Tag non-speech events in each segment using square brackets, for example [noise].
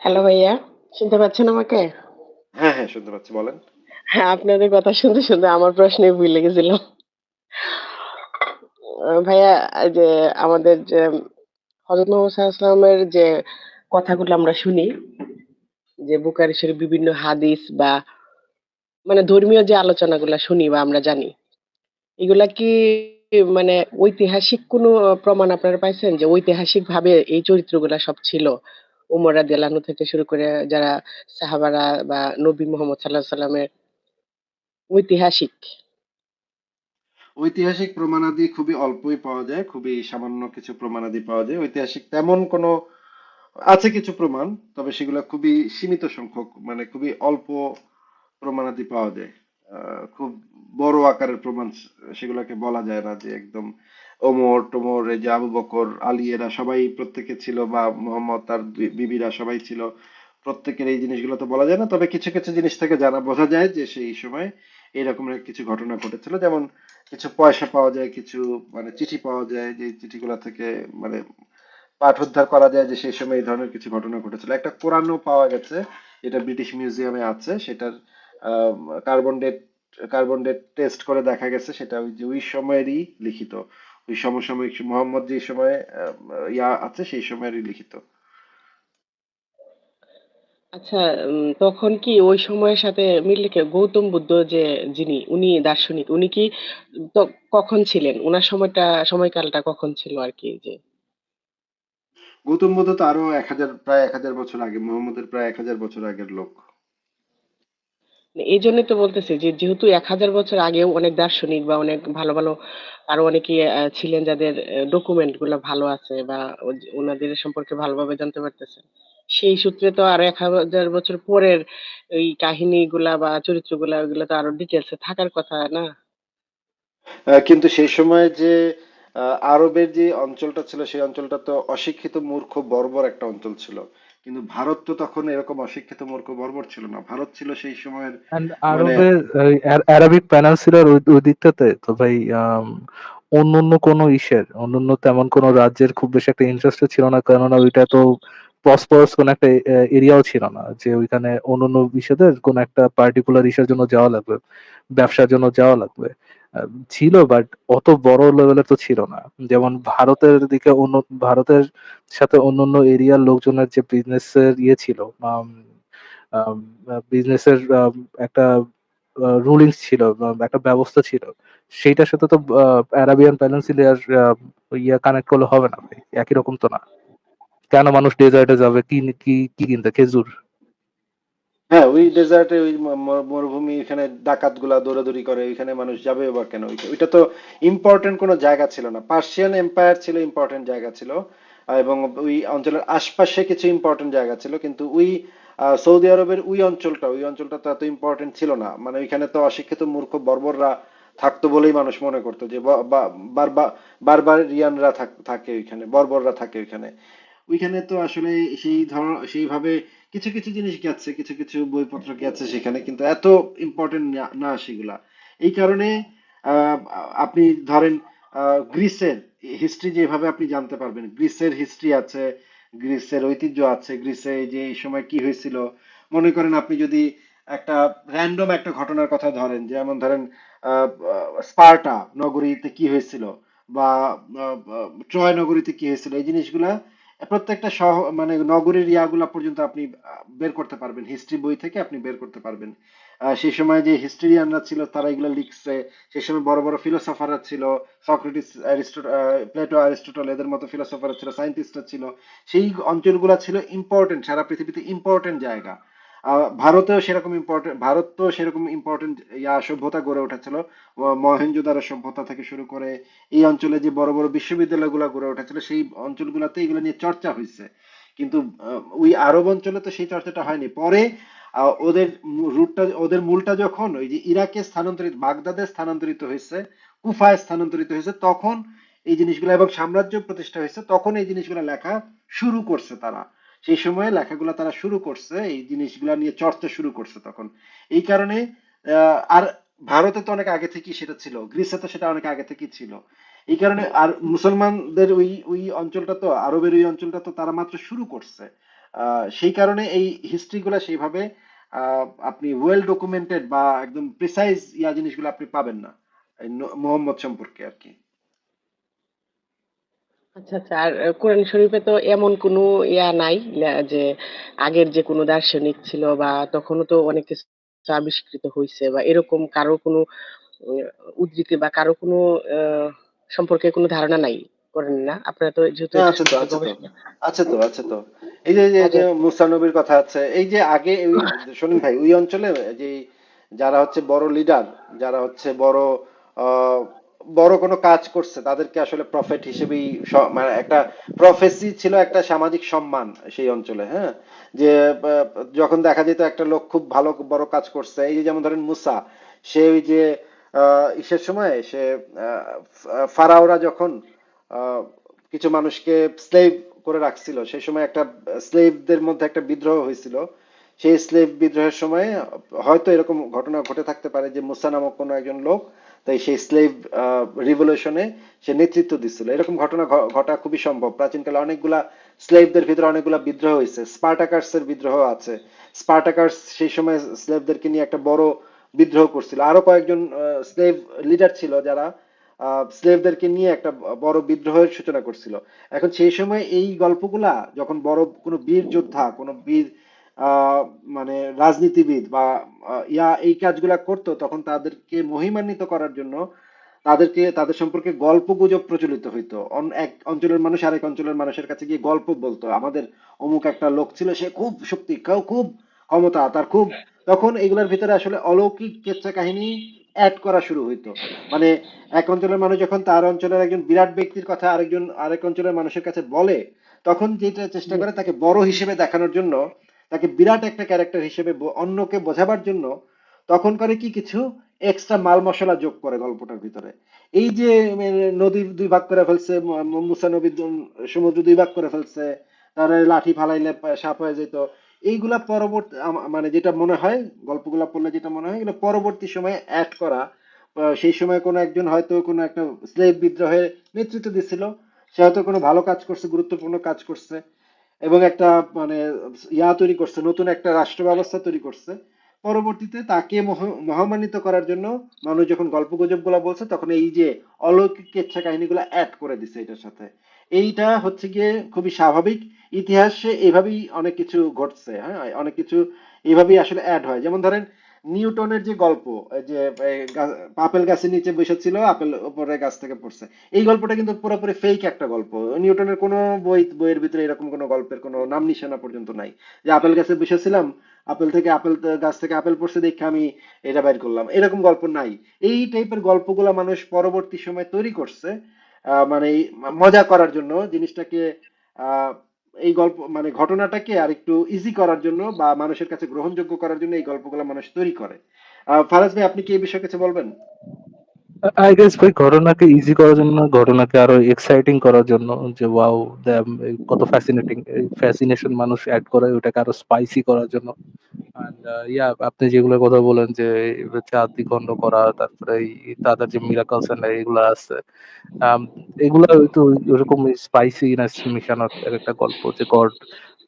Hello ভাইয়া শুনতে পাচ্ছেন আমাকে? হ্যাঁ হ্যাঁ শুনতে পাচ্ছি বলেন। হ্যাঁ আপনাদের কথা শুনতে শুনতে আমার প্রশ্নই ভুলে গেছিলাম ভাইয়া এই যে আমাদের যে হজরত মোহাম্মদ সাল্লামের যে কথাগুলো আমরা শুনি যে বুকারি শরীফ বিভিন্ন হাদিস বা মানে ধর্মীয় যে আলোচনাগুলো শুনি বা আমরা জানি এগুলা কি মানে ঐতিহাসিক কোনো প্রমাণ আপনারা পাইছেন যে ঐতিহাসিক ভাবে এই চরিত্রগুলা সব ছিল? উমর রাদিয়াল্লাহু থেকে শুরু করে যারা সাহাবারা বা নবী মোহাম্মদ আলাইহি সাল্লামের ঐতিহাসিক ঐতিহাসিক প্রমাণাদি খুবই অল্পই পাওয়া যায়, খুবই সামান্য কিছু প্রমাণাদি পাওয়া যায়। ঐতিহাসিক তেমন কোনো আছে কিছু প্রমাণ, তবে সেগুলো খুবই সীমিত সংখ্যক মানে খুবই অল্প প্রমাণাদি পাওয়া যায়। খুব বড় আকারের প্রমাণ সেগুলোকে বলা যায় না যে একদম ওমর, টোমর এই যে আবু বকর, আলী, এরা সবাই প্রত্যেকে ছিল বা মোহাম্মদ তার বিবিরা সবাই ছিল। প্রত্যেকের এই জিনিসগুলো তো বলা যায় না, তবে কিছু কিছু জিনিস থেকে জানা বোঝা যায় যে সেই সময় এরকমের কিছু ঘটনা ঘটেছিল। যেমন কিছু পয়সা পাওয়া যায়, কিছু মানে চিঠি পাওয়া যায় যে চিঠিগুলো থেকে মানে পাঠ উদ্ধার করা যায় যে সেই সময় এই ধরনের কিছু ঘটনা ঘটেছিল। একটা কোরআনও পাওয়া গেছে যেটা ব্রিটিশ মিউজিয়ামে আছে, সেটার carbon date carbon date test করে দেখা গেছে, সেটা ওই যে ওই সময়েরই লিখিত। ওই সমসাময়িক মোহাম্মদ যে সময়ে ইয়া আছে সেই সময়েরই লিখিত। আচ্ছা তখন কি ওই সময়ের সাথে মিল রেখে গৌতম বুদ্ধ যে যিনি উনি দার্শনিক উনি কি কখন ছিলেন? ওনার সময়টা সময়কালটা কখন ছিল আর কি যে? গৌতম বুদ্ধ তো আরও এক হাজার প্রায় এক হাজার বছর আগে মোহাম্মদের প্রায় এক হাজার বছর আগের লোক। এই জন্যই তো বলতেছি যে, যেহেতু এক হাজার বছর আগেও অনেক দার্শনিক বা অনেক ভালো ভালো আরও অনেকে ছিলেন যাদের ডকুমেন্টগুলো ভালো আছে বা ওনাদের সম্পর্কে ভালোভাবে জানতে পারতেছেন। সেই সূত্রে তো আরও এক হাজার বছর পরের এই কাহিনীগুলা বা চরিত্রগুলা ওগুলো তো আরও ডিটেলসে থাকার কথা না? কিন্তু সেই সময় যে আরবের যে অঞ্চলটা ছিল, সেই অঞ্চলটা তো অশিক্ষিত মূর্খ বর্বর একটা অঞ্চল ছিল। কিন্তু ভারত তো তখন এরকম অশিক্ষিত মূর্খ বর্বর ছিল না। ভারত ছিল সেই সময়ের মানে প্যানান্সিলার ওই ওই দিকটাতে। তো ভাই আম, অন্য অন্য কোনো ইসের অন্য অন্য তেমন কোনো রাজ্যের খুব বেশি একটা ইন্টারেস্ট ছিল না কেননা ওইটা তো প্রসপারাস কোন একটা এরিয়াও ছিল না। যে ওইখানে অন্য অন্য বিষয়দের কোন একটা পার্টিকুলার ইসের জন্য যাওয়া লাগবে ব্যবসার জন্য যাওয়া লাগবে। ছিল বাট অত বড় লেভেলের তো ছিল না। যেমন ভারতের দিকে অন্য, ভারতের সাথে অন্য অন্য এরিয়ার লোকজনের যে বিজনেসের ইয়ে ছিল বিজনেসের একটা রুলিংস ছিল একটা ব্যবস্থা ছিল, সেইটার সাথে তো অ্যারাবিয়ান প্যালেন্সিলিয়ার ইয়া কানেক্ট করলে হবে না একই রকম তো না। কেন মানুষ ডেজার্টে যাবে, কি কি কি কিনতে খেজুর? হ্যাঁ ওই ডেজার্টে ওই মরুভূমি এখানে ডাকাতগুলা দৌড়াদৌড়ি করে ওইখানে মানুষ যাবে বা কেন? ওইটা তো ইম্পর্টেন্ট কোনো জায়গা ছিল না। পার্সিয়ান এম্পায়ার ছিল ইম্পর্টেন্ট জায়গা ছিল এবং ওই অঞ্চলের আশপাশে কিছু ইম্পর্টেন্ট জায়গা ছিল কিন্তু ওই আহ, সৌদি আরবের ওই অঞ্চলটা ওই অঞ্চলটা তো এত ইম্পর্টেন্ট ছিল না। মানে ওইখানে তো অশিক্ষিত মূর্খ বর্বররা থাকতো বলেই মানুষ মনে করতো যে বা- বা- থাকে ওইখানে বর্বররা থাকে ওইখানে। ওইখানে তো আসলে সেই ধর সেইভাবে কিছু কিছু জিনিস গেছে, কিছু কিছু বইপত্র গেছে সেখানে কিন্তু এত ইম্পর্টেন্ট না সেগুলা। এই কারণে আপনি ধরেন গ্রিসের হিস্ট্রি যেভাবে আপনি জানতে পারবেন, গ্রিসের হিস্ট্রি আছে, গ্রিসের ঐতিহ্য আছে, গ্রিসে যে এই সময় কি হয়েছিল। মনে করেন আপনি যদি একটা র্যান্ডম একটা ঘটনার কথা ধরেন, যেমন ধরেন স্পার্টা নগরীতে কি হয়েছিল বা ট্রয় নগরীতে কি হয়েছিল, এই জিনিসগুলা প্রত্যেকটা শহ মানে নগরের ইয়াগুলা পর্যন্ত আপনি বের করতে পারবেন। হিস্ট্রি বই থেকে আপনি বের করতে পারবেন। সেই সময় যে হিস্ট্রিয়ানরা ছিল, তারা এগুলো লিখছে। সেই সময় বড় বড় ফিলোসফাররা ছিল। সক্রেটিস প্লেটো, অ্যারিস্টোটল, এদের মতো ফিলোসফাররা ছিল, সায়েন্টিস্টরা ছিল। সেই অঞ্চলগুলা ছিল ইম্পর্টেন্ট সারা পৃথিবীতে ইম্পর্টেন্ট জায়গা। ভারতেও সেরকম ইম্পর্টেন্ট ভারত তো সেরকম ইম্পর্টেন্ট ইয়া সভ্যতা গড়ে উঠেছিল। মহেঞ্জোদারো সভ্যতা থেকে শুরু করে এই অঞ্চলে যে বড় বড় বিশ্ববিদ্যালয়গুলো গড়ে উঠেছিল, সেই অঞ্চলগুলোতে এগুলো নিয়ে চর্চা হয়েছে। কিন্তু ওই আরব অঞ্চলে তো সেই চর্চাটা হয়নি। পরে ওদের রুটটা ওদের মূলটা যখন ওই যে ইরাকে স্থানান্তরিত, বাগদাদে স্থানান্তরিত হয়েছে, কুফায় স্থানান্তরিত হয়েছে, তখন এই জিনিসগুলো এবং সাম্রাজ্য প্রতিষ্ঠা হয়েছে, তখন এই জিনিসগুলো লেখা শুরু করছে তারা। সেই সময়ে লেখাগুলো তারা শুরু করছে, এই জিনিসগুলো নিয়ে চর্চা শুরু করছে তখন। এই কারণে আর ভারতে তো অনেক আগে থেকেই সেটা ছিল, গ্রিসে তো সেটা অনেক আগে থেকেই ছিল। এই কারণে আর মুসলমানদের ওই ওই অঞ্চলটা তো, আরবের ওই অঞ্চলটা তো তারা মাত্র শুরু করছে। সেই কারণে এই হিস্ট্রি গুলা সেইভাবে আপনি ওয়েল ডকুমেন্টেড বা একদম প্রিসাইজ ইয়া জিনিসগুলো আপনি পাবেন না, মোহাম্মদ সম্পর্কে আর কি। আচ্ছা আচ্ছা। আর কোরআন শরীফে তো এমন কোনো ইয়া নাই লা- যে আগের যে কোনো দার্শনিক ছিল বা তখনও তো অনেক কিছু আবিষ্কৃত হয়েছে বা এরকম কারও কোনো উদ্ধৃতি বা কারও কোনো সম্পর্কে কোনো ধারণা নাই করেন না? আপনারা তো যেহেতু হ্যাঁ এটা আছে তো সম্পর্কে আছে তো। গবেষণা আছে তো আছে তো। এই যে যে যে মুসা নবীর কথা আছে এই যে আগে ওই শোনেন ভাই ওই অঞ্চলে যে যারা হচ্ছে বড় লিডার যারা হচ্ছে বড় আহ, বড় কোনো কাজ করছে, তাদেরকে আসলে প্রফেট হিসেবেই মানে একটা প্রফেসি ছিল একটা সামাজিক সম্মান সেই অঞ্চলে হ্যাঁ? যে যখন দেখা যেত একটা লোক খুব ভালো বড় কাজ করছে, এই যে যেমন ধরেন মুসা, সে ওই যে ইসের সময় সে ফারাওরা যখন কিছু মানুষকে স্লেভ করে রাখছিল, সেই সময় একটা স্লেভদের মধ্যে একটা বিদ্রোহ হয়েছিল, সেই স্লেভ বিদ্রোহের সময় হয়তো এরকম ঘটনা ঘটে থাকতে পারে যে মুসা নামক কোনো একজন লোক তাই সেই স্লেভ রিভলিউশনে সে নেতৃত্ব দিচ্ছিল। এরকম ঘটনা ঘটা খুবই সম্ভব। প্রাচীনকালে অনেকগুলা স্লেভদের ভিতরে অনেকগুলা বিদ্রোহ হয়েছে। স্পার্টাকার্সের বিদ্রোহ আছে। স্পার্টাকার্স সেই সময় স্লেভদেরকে নিয়ে একটা বড় বিদ্রোহ করছিল। আরও কয়েকজন স্লেভ লিডার ছিল যারা স্লেভদেরকে নিয়ে একটা বড় বিদ্রোহের সূচনা করছিল। এখন সেই সময় এই গল্পগুলা, যখন বড় কোনো বীর যোদ্ধা, কোনো বীর মানে রাজনীতিবিদ বা ইয়া এই কাজগুলা করতো, তখন তাদেরকে মহিমান্বিত করার জন্য তাদেরকে, তাদের সম্পর্কে গল্প গুজব প্রচলিত হইতো। এক অঞ্চলের মানুষ আরেক অঞ্চলের মানুষের কাছে গিয়ে গল্প বলতো। আমাদের অমুক একটা লোক ছিল, সে খুব শক্তি, খুব ক্ষমতা, তার খুব, তখন এগুলোর ভিতরে আসলে অলৌকিক কেচ্ছা কাহিনী অ্যাড করা শুরু হইতো। মানে এক অঞ্চলের মানুষ যখন তার অঞ্চলের একজন বিরাট ব্যক্তির কথা আরেকজন, আরেক অঞ্চলের মানুষের কাছে বলে, তখন যেটা চেষ্টা করে তাকে বড় হিসেবে দেখানোর জন্য তাকে বিরাট একটা ক্যারেক্টার হিসেবে অন্যকে বোঝাবার জন্য তখন করে কি কিছু? এক্সট্রা মাল মশলা যোগ করে গল্পটার ভিতরে। এই যে নদী দুই ভাগ করে ফেলছে মুসা নবী সমুদ্র দুই ভাগ করে ফেলছে, তার লাঠি ফালাইলে সাপ হয়ে যেত। এইগুলা পরবর্তী মানে যেটা মনে হয়, গল্পগুলা পড়লে যেটা মনে হয়, এগুলো পরবর্তী সময়ে অ্যাড করা। সেই সময় কোনো একজন হয়তো কোনো একটা স্লেভ বিদ্রোহের নেতৃত্ব দিচ্ছিল সে হয়তো কোনো ভালো কাজ করছে, গুরুত্বপূর্ণ কাজ করছে। এবং একটা মানে ইয়া তৈরি করছে, নতুন একটা রাষ্ট্র ব্যবস্থা তৈরি করছে। পরবর্তীতে তাকে মহ- মহামান্বিত করার জন্য মানুষ যখন গল্প গুজবগুলা বলছে, তখন এই যে অলৌকিক কাহিনী কাহিনীগুলো অ্যাড করে দিছে এটার সাথে। এইটা হচ্ছে গিয়ে খুবই স্বাভাবিক। ইতিহাসে এভাবেই অনেক কিছু ঘটছে হ্যাঁ? অনেক কিছু এইভাবেই আসলে অ্যাড হয়। যেমন ধরেন নিউটনের যে গল্প যে আপেল গাছের নিচে বসেছিল আপেল উপরে গাছ থেকে পড়ছে। এই গল্পটা কিন্তু পুরোপুরি ফেক একটা গল্প। নিউটনের কোনো বই বইয়ের ভিতরে এরকম কোনো গল্পের কোনো নাম নিশানা পর্যন্ত নাই। যে আপেল গাছে বসেছিলাম আপেল থেকে আপেল গাছ থেকে আপেল পড়ছে দেখে আমি এটা বের করলাম। এরকম গল্প নাই। এই টাইপের গল্পগুলা মানুষ পরবর্তী সময় তৈরি করছে মানে মজা করার জন্য জিনিসটাকে আহ, এই গল্প মানে ঘটনাটাকে আর একটু ইজি করার জন্য বা মানুষের কাছে গ্রহণযোগ্য করার জন্য এই গল্পগুলো মানুষ তৈরি করে। ফারাজ ভাই, আপনি কি এই বিষয়ে কিছু বলবেন? আই গেস ভাই ঘটনাকে ইজি করার জন্য ঘটনাকে আরও এক্সাইটিং করার জন্য যে ওয়াও কত ফ্যাসিনেটিং ফ্যাসিনেশন মানুষ অ্যাড করে ওটাকে আরও স্পাইসি করার জন্য। ইয়া আপনি যেগুলো কথা বলেন যে চাঁদ দ্বিখণ্ড করা তারপরে তাদের যে মিরাকলস এন্ড এগুলো আছে। আম, এগুলা তো ওরকম স্পাইসিনেস মিশানোর এক একটা গল্প যে গড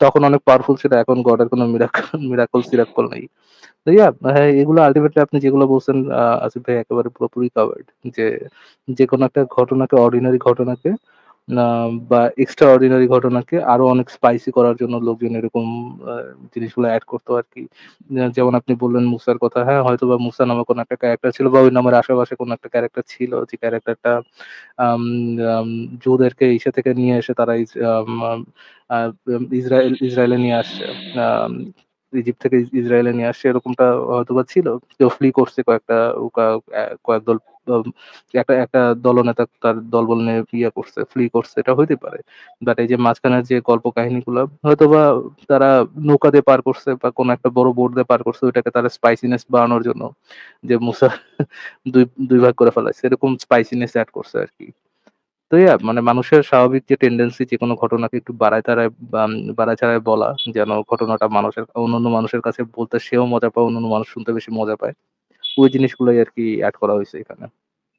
তখন অনেক পাওয়ারফুল ছিল, এখন গডের কোনো মিরাকল মিরাকল সিরাকল নেই। তো ইয়া হ্যাঁ এগুলো আলটিমেটলি আপনি যেগুলো বলছেন আসিফ ভাই, একেবারে পুরোপুরি কাভার্ড যে যে কোনো একটা ঘটনাকে অর্ডিনারি ঘটনাকে বা এক্সট্রা অর্ডিনারি ঘটনাকে আরও অনেক স্পাইসি করার জন্য লোকজন এরকম জিনিসগুলো অ্যাড করতো আর কি। যেমন আপনি বললেন মুসার কথা হ্যাঁ হয়তো বা মুসা নামে কোনো একটা ক্যারেক্টার ছিল, বা ওই নামের আশেপাশে কোনো একটা ক্যারেক্টার ছিল, যে ক্যারেক্টারটা জুদেরকে ইসে থেকে নিয়ে এসে তারা ইসরায়েল, ইসরায়েলে নিয়ে আসছে ইজিপ্ট থেকে ইস- ইসরায়েলে নিয়ে আসছে, এরকমটা হয়তো বা ছিল। কেউ ফ্লি করছে কয়েকটা কা- একটা একটা দলনেতা তার দলবল নিয়ে ইয়ে করছে ফ্লি করছে এটা হইতে পারে। বাট এই যে মাঝখানের যে গল্প কাহিনীগুলো হয়তো বা তারা নৌকা দিয়ে পার করছে বা কোনো একটা বড় বোর্ড দিয়ে পার করছে ওইটাকে তারা স্পাইসিনেস বাড়ানোর জন্য যে মুসা [laughs] দুই দুই ভাগ করে ফেলাইছে এরকম স্পাইসিনেস অ্যাড করছে আর কি। তো ইয়া মানে মানুষের স্বাভাবিক যে টেন্ডেন্সি যে কোনো ঘটনাকে একটু বাড়ায় উম, বাড়ায় চাড়ায় বলা যেন ঘটনাটা মানুষের অন্যান্য মানুষের কাছে বলতে সেও মজা পায় অন্যান্য মানুষ শুনতে বেশি মজা পায়। ওই জিনিসগুলোই আর কি অ্যাড করা হয়েছে এখানে।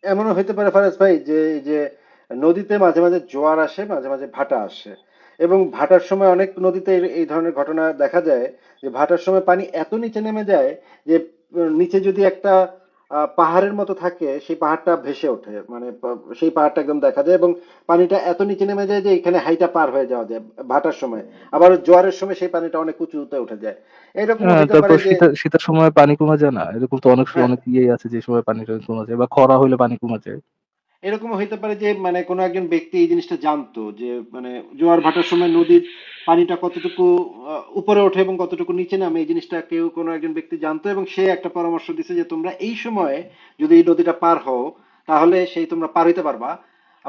এমনও হতে পারে ফারাজ ভাই যে যে নদীতে মাঝে মাঝে জোয়ার আসে, মাঝে মাঝে ভাটা আসে। এবং ভাটার সময় অনেক নদীতে এই- ধরনের ঘটনা দেখা যায় যে ভাটার সময় পানি এত নিচে নেমে যায় যে নিচে যদি একটা পাহাড়ের মতো থাকে সেই পাহাড়টা ভেসে ওঠে। মানে সেই পাহাড়টা একদম দেখা যায় এবং পানিটা এত নিচে নেমে যায় যে এখানে হাইটা পার হয়ে যাওয়া যায় ভাটার সময়। আবার জোয়ারের সময় সেই পানিটা অনেক উঁচুতে উঠে যায়। এরকম হ্যাঁ শীতের সময় পানি কমে যায় না। এরকম তো অনেক সময় অনেক ইয়ে আছে যে সময় পানি কমে যায় বা খরা হইলে পানি কমে যায়। এরকম হইতে পারে যে মানে কোনো একজন ব্যক্তি এই জিনিসটা জানতো যে মানে জোয়ার ভাটার সময় নদীর পানিটা কতটুকু উপরে ওঠে এবং কতটুকু নিচে নামে, এই জিনিসটা কেউ কোনো একজন ব্যক্তি জানতো এবং সে একটা পরামর্শ দিছে যে, তোমরা এই সময়ে যদি এই নদীটা পার হও, তাহলে সেই তোমরা পার হইতে পারবা।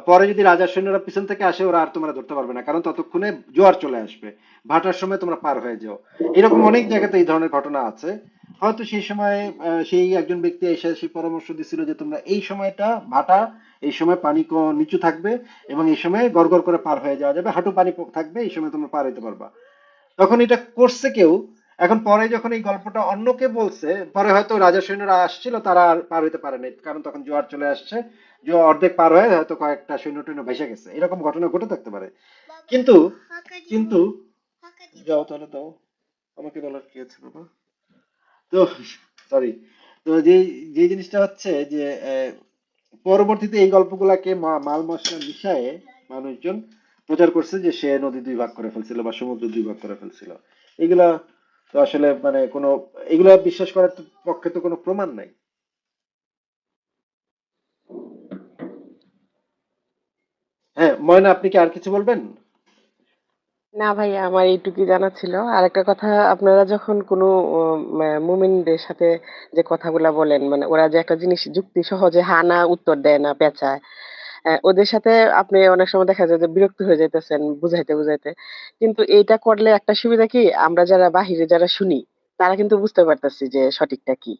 পরে যদি রাজার সৈন্যরা পিছন থেকে আসে, ওরা আর তোমরা ধরতে পারবে না, কারণ ততক্ষণে জোয়ার চলে আসবে। ভাটার সময় তোমরা পার হয়ে যাও। এরকম অনেক জায়গাতে এই ধরনের ঘটনা আছে। হয়তো সেই সময় আহ, সেই একজন ব্যক্তি এসে সেই পরামর্শ দিছিল যে তোমরা এই সময়টা ভাটা এই সময় পানি নিচু থাকবে এবং এই সময় গড়গড় করে পার হয়ে যাওয়া যাবে হাঁটু পানি থাকবে এই সময় তোমরা পার হইতে পারবা। তখন এটা করছে কেউ এখন পরে যখন এই গল্পটা অন্যকে বলছে পরে হয়তো রাজা সৈন্যরা আসছিল তারা আর পার হইতে পারে নাই কারণ তখন জোয়ার চলে আসছে জোয়ার অর্ধেক পার হয়ে হয়তো কয়েকটা সৈন্য টৈন্য ভেসে গেছে। এরকম ঘটনা ঘটে থাকতে পারে। কিন্তু কিন্তু যাও তাহলে দাও আমাকে বলার কি আছে বাবা? তো সরি তো যে যে জিনিসটা হচ্ছে যে পরবর্তীতে এই গল্পগুলাকে মাল মশলা মিশায়ে মানুষজন প্রচার করছে যে সে নদী দুই ভাগ করে ফেলছিল বা সমুদ্র দুই ভাগ করে ফেলছিল। এগুলা তো আসলে মানে কোনো, এগুলা বিশ্বাস করার পক্ষে তো কোনো প্রমাণ নাই। হ্যাঁ ময়না, আপনি কি আর কিছু বলবেন? না ভাই আমার এইটুকুই জানা ছিল। আর একটা কথা, আপনারা যখন কোনো মুমিনদের সাথে যে কথাগুলা বলেন মানে ওরা যে একটা জিনিস যুক্তি সহজে হা না উত্তর দেয় না, পেঁচায় ওদের সাথে আপনি অনেক সময় দেখা যায় যে বিরক্ত হয়ে যাইতেছেন বুঝাইতে বুঝাইতে। কিন্তু এইটা করলে একটা সুবিধা কি, আমরা যারা বাহিরে যারা শুনি, তারা কিন্তু বুঝতে পারতেছি যে সঠিকটা কি।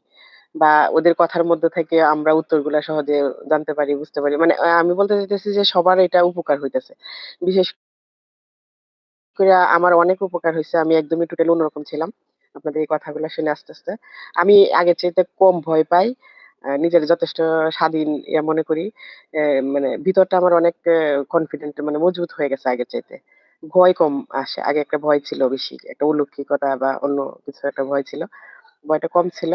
বা ওদের কথার মধ্যে থেকে আমরা উত্তরগুলা সহজে জানতে পারি, বুঝতে পারি। মানে আমি বলতে চাইতেছি যে সবার এটা উপকার হইতেছে। বিশেষ করে আমার অনেক উপকার হয়েছে আমি একদমই টোটাল অন্যরকম ছিলাম। আপনাদের এই কথাগুলো শুনে আস্তে আস্তে। আমি আগের চাইতে কম ভয় পাই নিজের যথেষ্ট স্বাধীন ইয়া মনে করি। মানে ভিতরটা আমার অনেক কনফিডেন্ট মানে মজবুত হয়ে গেছে আগের চাইতে। ভয় কম আসে, আগে একটা ভয় ছিল বেশি, একটা অলৌকিকতা বা অন্য কিছু একটা ভয় ছিল। ভয়টা কম ছিল,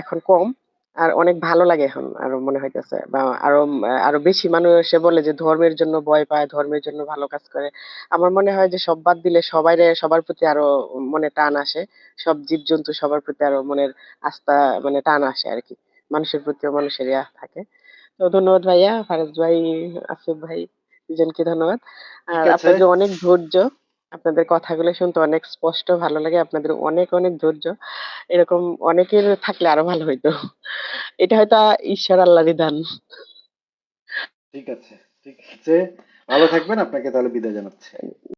এখন কম। আর অনেক ভালো লাগে এখন আরও মনে হইতেছে। বা আরও আরও বেশি মানুষ এসে বলে যে ধর্মের জন্য ভয় পায় ধর্মের জন্য ভালো কাজ করে। আমার মনে হয় যে সব বাদ দিলে সবাই সবার প্রতি আরও মনে টান আসে। সব জীবজন্তু সবার প্রতি আরও মনের আস্থা মানে টান আসে আর কি। মানুষের প্রতিও মানুষের ইয়া থাকে। তো ধন্যবাদ ভাইয়া ফারাজ ভাই আসিফ ভাই দুজনকে ধন্যবাদ। আর আছে। আপনাদের অনেক ধৈর্য আপনাদের কথাগুলো শুনতে অনেক স্পষ্ট, ভালো লাগে, আপনাদের অনেক অনেক ধৈর্য। এরকম অনেকের থাকলে আরও ভালো হইতো। এটা হয়তো ঈশ্বর আল্লাহ দান। ঠিক আছে ঠিক আছে। ভালো থাকবেন, আপনাকে তাহলে বিদায় জানাচ্ছি।